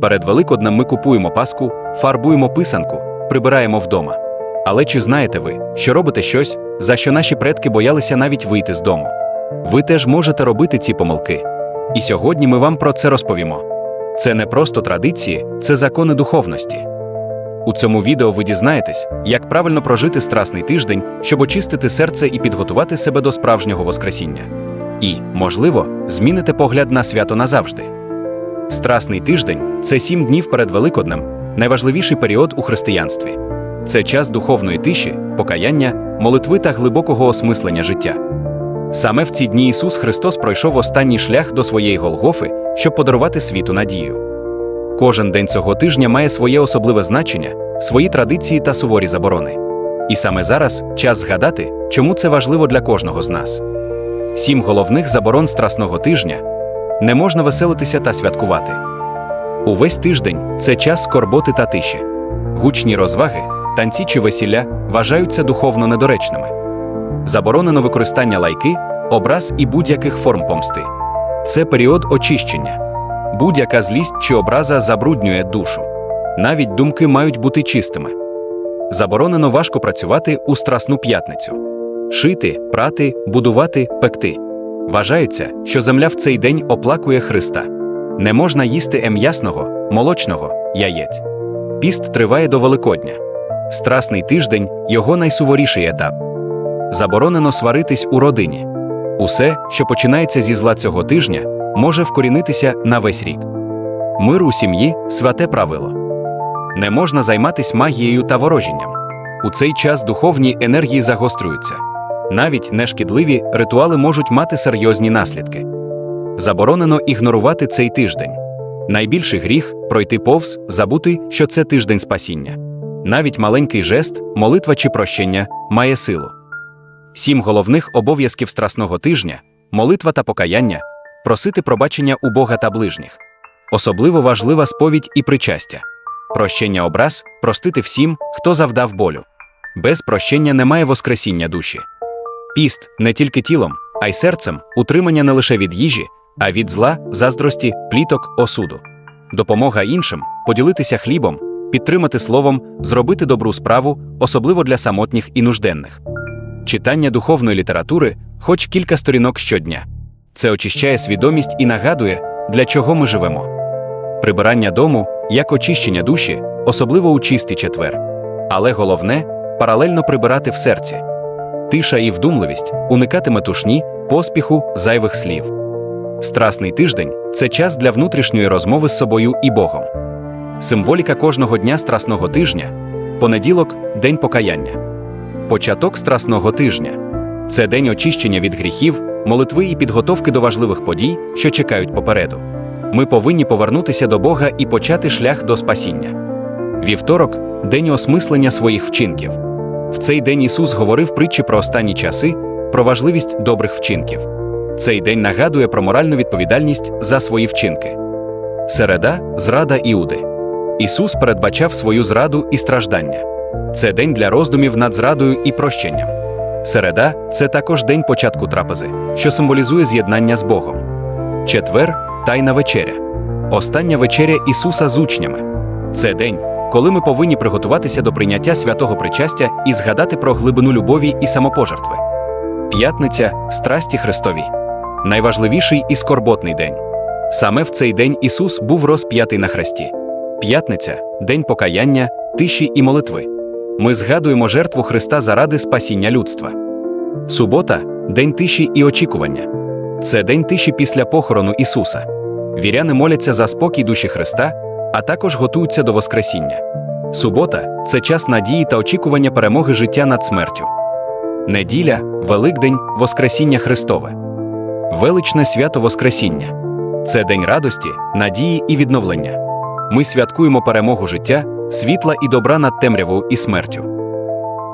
Перед Великоднем ми купуємо паску, фарбуємо писанку, прибираємо вдома. Але чи знаєте ви, що робите щось, за що наші предки боялися навіть вийти з дому? Ви теж можете робити ці помилки. І сьогодні ми вам про це розповімо. Це не просто традиції, це закони духовності. У цьому відео ви дізнаєтесь, як правильно прожити страсний тиждень, щоб очистити серце і підготувати себе до справжнього Воскресіння. І, можливо, зміните погляд на свято назавжди. Страсний тиждень це сім днів перед Великоднем, найважливіший період у християнстві. Це час духовної тиші, покаяння, молитви та глибокого осмислення життя. Саме в ці дні Ісус Христос пройшов останній шлях до своєї Голгофи, щоб подарувати світу надію. Кожен день цього тижня має своє особливе значення, свої традиції та суворі заборони. І саме зараз час згадати, чому це важливо для кожного з нас. Сім головних заборон страсного тижня не можна веселитися та святкувати. Увесь тиждень це час скорботи та тиші. Гучні розваги, танці чи весілля вважаються духовно недоречними. Заборонено використання лайки, образ і будь-яких форм помсти. Це період очищення. Будь-яка злість чи образа забруднює душу. Навіть думки мають бути чистими. Заборонено важко працювати у Страсну п'ятницю. Шити, прати, будувати, пекти. Вважається, що земля в цей день оплакує Христа. Не можна їсти ем'ясного, молочного, яєць. Піст триває до Великодня. Страсний тиждень його найсуворіший етап. Заборонено сваритись у родині. Усе, що починається зі зла цього тижня, може вкорінитися на весь рік. Мир у сім'ї святе правило. Не можна займатись магією та ворожінням. У цей час духовні енергії загострюються. Навіть нешкідливі ритуали можуть мати серйозні наслідки. Заборонено ігнорувати цей тиждень. Найбільший гріх пройти повз, забути, що це тиждень спасіння. Навіть маленький жест, молитва чи прощення має силу. Сім головних обов'язків страсного тижня молитва та покаяння, просити пробачення у Бога та ближніх. Особливо важлива сповідь і причастя. Прощення образ простити всім, хто завдав болю. Без прощення немає воскресіння душі. Піст не тільки тілом, а й серцем, утримання не лише від їжі, а від зла, заздрості, пліток, осуду. Допомога іншим, поділитися хлібом, підтримати словом, зробити добру справу, особливо для самотніх і нужденних. Читання духовної літератури, хоч кілька сторінок щодня. Це очищає свідомість і нагадує, для чого ми живемо. Прибирання дому як очищення душі, особливо у чистий четвер. Але головне паралельно прибирати в серці. Тиша і вдумливість, уникати метушні, поспіху, зайвих слів. Страсний тиждень це час для внутрішньої розмови з собою і Богом. Символіка кожного дня страсного тижня понеділок день покаяння. Початок страсного тижня це день очищення від гріхів, молитви і підготовки до важливих подій, що чекають попереду. Ми повинні повернутися до Бога і почати шлях до спасіння. Вівторок день осмислення своїх вчинків. В цей день Ісус говорив притчі про останні часи, про важливість добрих вчинків. Цей день нагадує про моральну відповідальність за свої вчинки. Середа зрада Іуди. Ісус передбачав свою зраду і страждання. Це день для роздумів над зрадою і прощенням. Середа це також день початку трапези, що символізує з'єднання з Богом. Четвер тайна вечеря. Остання вечеря Ісуса з учнями. Це день, коли ми повинні приготуватися до прийняття святого причастя і згадати про глибину любові і самопожертви. П'ятниця страсті Христові. Найважливіший і скорботний день. Саме в цей день Ісус був розп'ятий на хресті. П'ятниця день покаяння, тиші і молитви. Ми згадуємо жертву Христа заради спасіння людства. Субота день тиші і очікування. Це день тиші після похорону Ісуса. Віряни моляться за спокій душі Христа, а також готуються до Воскресіння. Субота це час надії та очікування перемоги життя над смертю. Неділя Великдень Воскресіння Христове. Величне свято Воскресіння. Це день радості, надії і відновлення. Ми святкуємо перемогу життя, світла і добра над темрявою і смертю.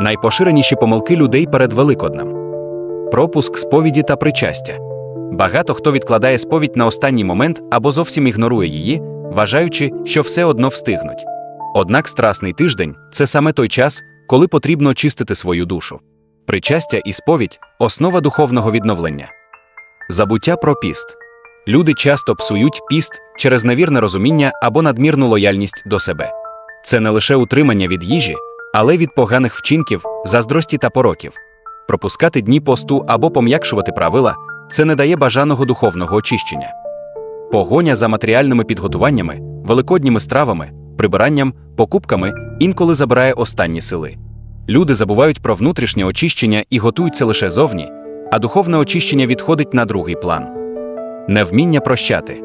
Найпоширеніші помилки людей перед Великоднем. Пропуск сповіді та причастя. Багато хто відкладає сповідь на останній момент або зовсім ігнорує її, вважаючи, що все одно встигнуть. Однак страсний тиждень це саме той час, коли потрібно очистити свою душу. Причастя і сповідь основа духовного відновлення. Забуття про піст. Люди часто псують піст через невірне розуміння або надмірну лояльність до себе. Це не лише утримання від їжі, але від поганих вчинків, заздрості та пороків. Пропускати дні посту або пом'якшувати правила це не дає бажаного духовного очищення. Погоня за матеріальними підготуваннями, великодніми стравами, прибиранням, покупками інколи забирає останні сили. Люди забувають про внутрішнє очищення і готуються лише зовні, а духовне очищення відходить на другий план. Невміння прощати.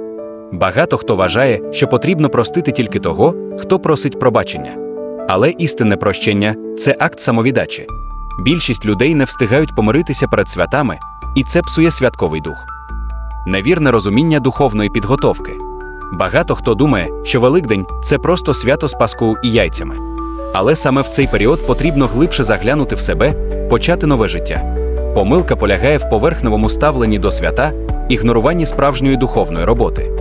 Багато хто вважає, що потрібно простити тільки того, хто просить пробачення. Але істинне прощення це акт самовіддачі. Більшість людей не встигають помиритися перед святами, і це псує святковий дух. Невірне розуміння духовної підготовки. Багато хто думає, що Великдень це просто свято з паскою і яйцями. Але саме в цей період потрібно глибше заглянути в себе, почати нове життя. Помилка полягає в поверхневому ставленні до свята, ігноруванні справжньої духовної роботи,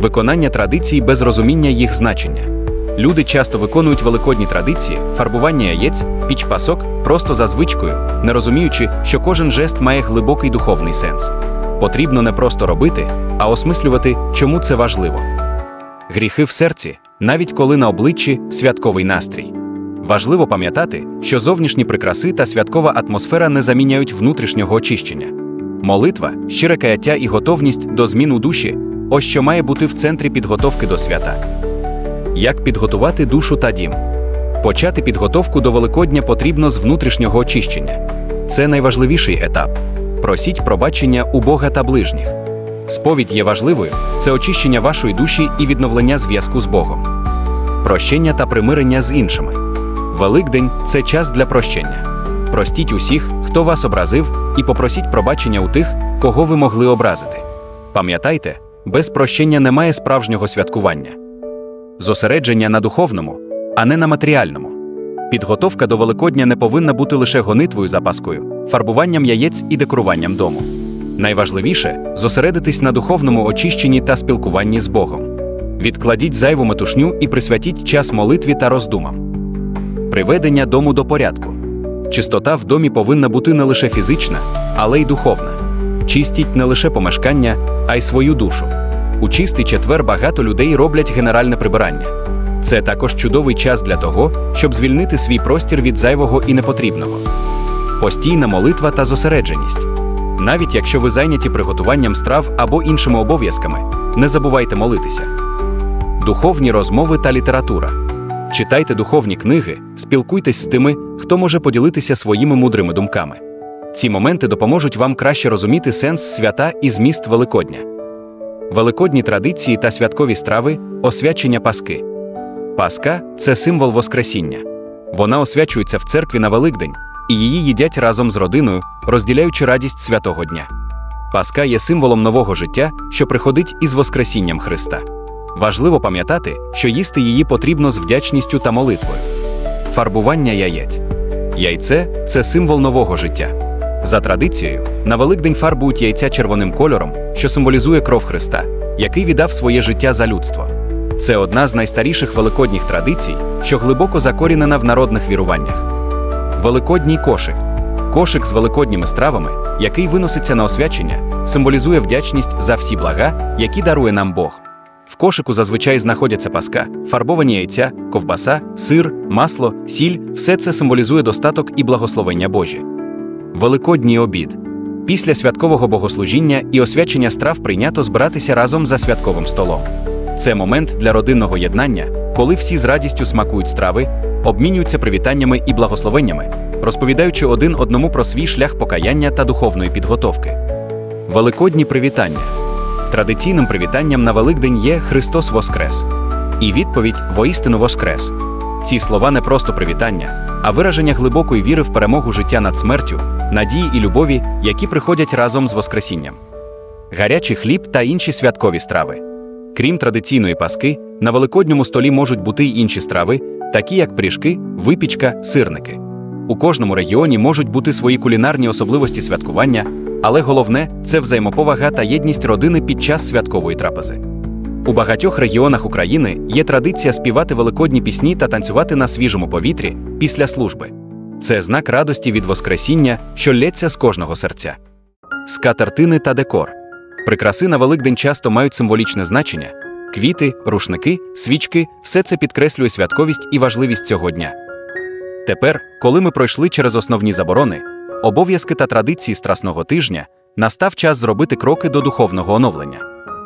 виконання традицій без розуміння їх значення. Люди часто виконують великодні традиції, фарбування яєць, піч пасок просто за звичкою, не розуміючи, що кожен жест має глибокий духовний сенс. Потрібно не просто робити, а осмислювати, чому це важливо. Гріхи в серці, навіть коли на обличчі святковий настрій. Важливо пам'ятати, що зовнішні прикраси та святкова атмосфера не заміняють внутрішнього очищення. Молитва, щире каяття і готовність до змін у душі ось що має бути в центрі підготовки до свята. Як підготувати душу та дім? Почати підготовку до Великодня потрібно з внутрішнього очищення. Це найважливіший етап. Просіть пробачення у Бога та ближніх. Сповідь є важливою це очищення вашої душі і відновлення зв'язку з Богом, прощення та примирення з іншими. Великдень це час для прощення. Простіть усіх, хто вас образив, і попросіть пробачення у тих, кого ви могли образити. Пам'ятайте, без прощення немає справжнього святкування. Зосередження на духовному, а не на матеріальному. Підготовка до Великодня не повинна бути лише гонитвою за паскою, фарбуванням яєць і декоруванням дому. Найважливіше зосередитись на духовному очищенні та спілкуванні з Богом. Відкладіть зайву метушню і присвятіть час молитві та роздумам. Приведення дому до порядку. Чистота в домі повинна бути не лише фізична, але й духовна. Чистіть не лише помешкання, а й свою душу. У чистий четвер багато людей роблять генеральне прибирання. Це також чудовий час для того, щоб звільнити свій простір від зайвого і непотрібного. Постійна молитва та зосередженість. Навіть якщо ви зайняті приготуванням страв або іншими обов'язками, не забувайте молитися. Духовні розмови та література. Читайте духовні книги, спілкуйтесь з тими, хто може поділитися своїми мудрими думками. Ці моменти допоможуть вам краще розуміти сенс свята і зміст Великодня. Великодні традиції та святкові страви освячення Паски. Паска це символ Воскресіння. Вона освячується в церкві на Великдень, і її їдять разом з родиною, розділяючи радість святого дня. Паска є символом нового життя, що приходить із Воскресінням Христа. Важливо пам'ятати, що їсти її потрібно з вдячністю та молитвою. Фарбування яєць. Яйце це символ нового життя. За традицією, на Великдень фарбують яйця червоним кольором, що символізує кров Христа, який віддав своє життя за людство. Це одна з найстаріших великодніх традицій, що глибоко закорінена в народних віруваннях. Великодній кошик. Кошик з великодніми стравами, який виноситься на освячення, символізує вдячність за всі блага, які дарує нам Бог. В кошику зазвичай знаходяться паска, фарбовані яйця, ковбаса, сир, масло, сіль все це символізує достаток і благословення Божі. Великодній обід. Після святкового богослужіння і освячення страв прийнято збиратися разом за святковим столом. Це момент для родинного єднання, коли всі з радістю смакують страви, обмінюються привітаннями і благословеннями, розповідаючи один одному про свій шлях покаяння та духовної підготовки. Великодні привітання. Традиційним привітанням на Великдень є Христос Воскрес. І відповідь воістину Воскрес. Ці слова не просто привітання, а вираження глибокої віри в перемогу життя над смертю, надії і любові, які приходять разом з Воскресінням. Гарячий хліб та інші святкові страви. Крім традиційної паски, на великодньому столі можуть бути й інші страви, такі як пиріжки, випічка, сирники. У кожному регіоні можуть бути свої кулінарні особливості святкування, але головне це взаємоповага та єдність родини під час святкової трапези. У багатьох регіонах України є традиція співати великодні пісні та танцювати на свіжому повітрі після служби. Це знак радості від Воскресіння, що лється з кожного серця. Скатертини та декор. Прикраси на Великдень часто мають символічне значення: квіти, рушники, свічки все це підкреслює святковість і важливість цього дня. Тепер, коли ми пройшли через основні заборони, обов'язки та традиції Страсного тижня, настав час зробити кроки до духовного оновлення.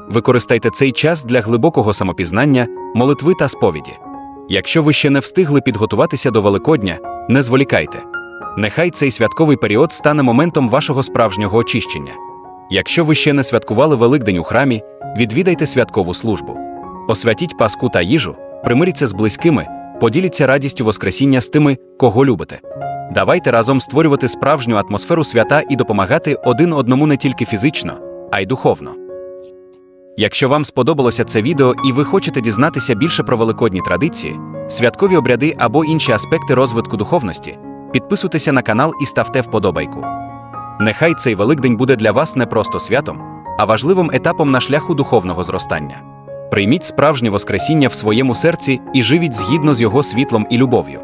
Використайте цей час для глибокого самопізнання, молитви та сповіді. Якщо ви ще не встигли підготуватися до Великодня, не зволікайте. Нехай цей святковий період стане моментом вашого справжнього очищення. Якщо ви ще не святкували Великдень у храмі, відвідайте святкову службу. Освятіть паску та їжу, примиріться з близькими, поділіться радістю Воскресіння з тими, кого любите. Давайте разом створювати справжню атмосферу свята і допомагати один одному не тільки фізично, а й духовно. Якщо вам сподобалося це відео і ви хочете дізнатися більше про великодні традиції, святкові обряди або інші аспекти розвитку духовності, підписуйтеся на канал і ставте вподобайку. Нехай цей Великдень буде для вас не просто святом, а важливим етапом на шляху духовного зростання. Прийміть справжнє Воскресіння в своєму серці і живіть згідно з його світлом і любов'ю.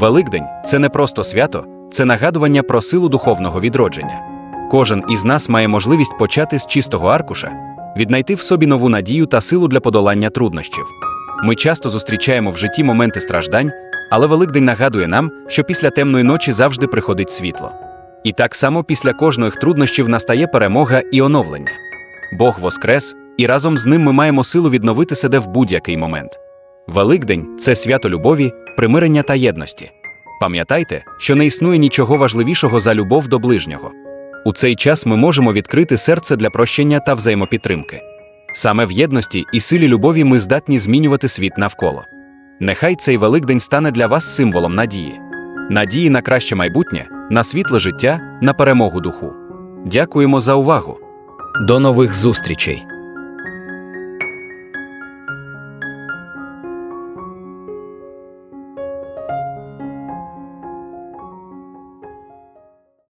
Великдень це не просто свято, це нагадування про силу духовного відродження. Кожен із нас має можливість почати з чистого аркуша, віднайти в собі нову надію та силу для подолання труднощів. Ми часто зустрічаємо в житті моменти страждань, але Великдень нагадує нам, що після темної ночі завжди приходить світло. І так само після кожних труднощів настає перемога і оновлення. Бог воскрес, і разом з ним ми маємо силу відновити себе в будь-який момент. Великдень це свято любові, примирення та єдності. Пам'ятайте, що не існує нічого важливішого за любов до ближнього. У цей час ми можемо відкрити серце для прощення та взаємопідтримки. Саме в єдності і силі любові ми здатні змінювати світ навколо. Нехай цей Великдень стане для вас символом надії, надії на краще майбутнє, на світле життя, на перемогу духу. Дякуємо за увагу! До нових зустрічей!